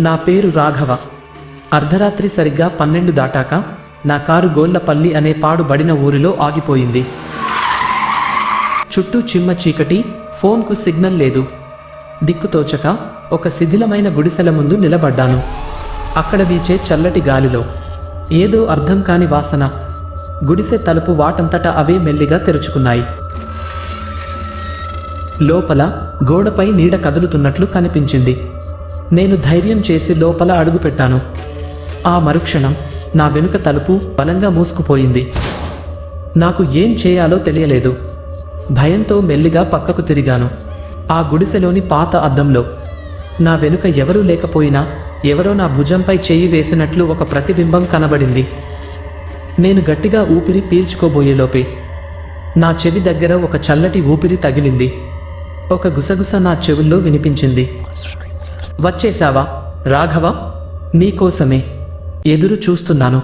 నా పేరు రాఘవ. అర్ధరాత్రి సరిగ్గా పన్నెండు దాటాక నా కారు గోళ్ళపల్లి అనే పాడుబడిన ఊరిలో ఆగిపోయింది. చుట్టూ చిమ్మ చీకటి ఫోన్కు సిగ్నల్ లేదు. దిక్కుతోచక ఒక శిథిలమైన గుడిసెల ముందు నిలబడ్డాను. అక్కడ వీచే చల్లటి గాలిలో. ఏదో అర్థం కాని వాసన. గుడిసె తలుపు వాటంతట అవే మెల్లిగా తెరుచుకున్నాయి. లోపల గోడపై నీడ కదులుతున్నట్లు కనిపించింది. నేను ధైర్యం చేసి లోపల అడుగుపెట్టాను ఆ మరుక్షణం నా వెనుక తలుపు బలంగా మూసుకుపోయింది. నాకు ఏం చేయాలో తెలియలేదు. భయంతో మెల్లిగా పక్కకు తిరిగాను. ఆ గుడిసెలోని పాత అద్దంలో. నా వెనుక ఎవరూ లేకపోయినా ఎవరో నా భుజంపై చేయి వేసినట్లు ఒక ప్రతిబింబం కనబడింది. నేను గట్టిగా ఊపిరి పీల్చుకోబోయేలోపే నా చెవి దగ్గర ఒక చల్లటి ఊపిరి తగిలింది. ఒక గుసగుస నా చెవుల్లో వినిపించింది. వచ్చేశావా? రాఘవ నీకోసమే ఎదురు చూస్తున్నాను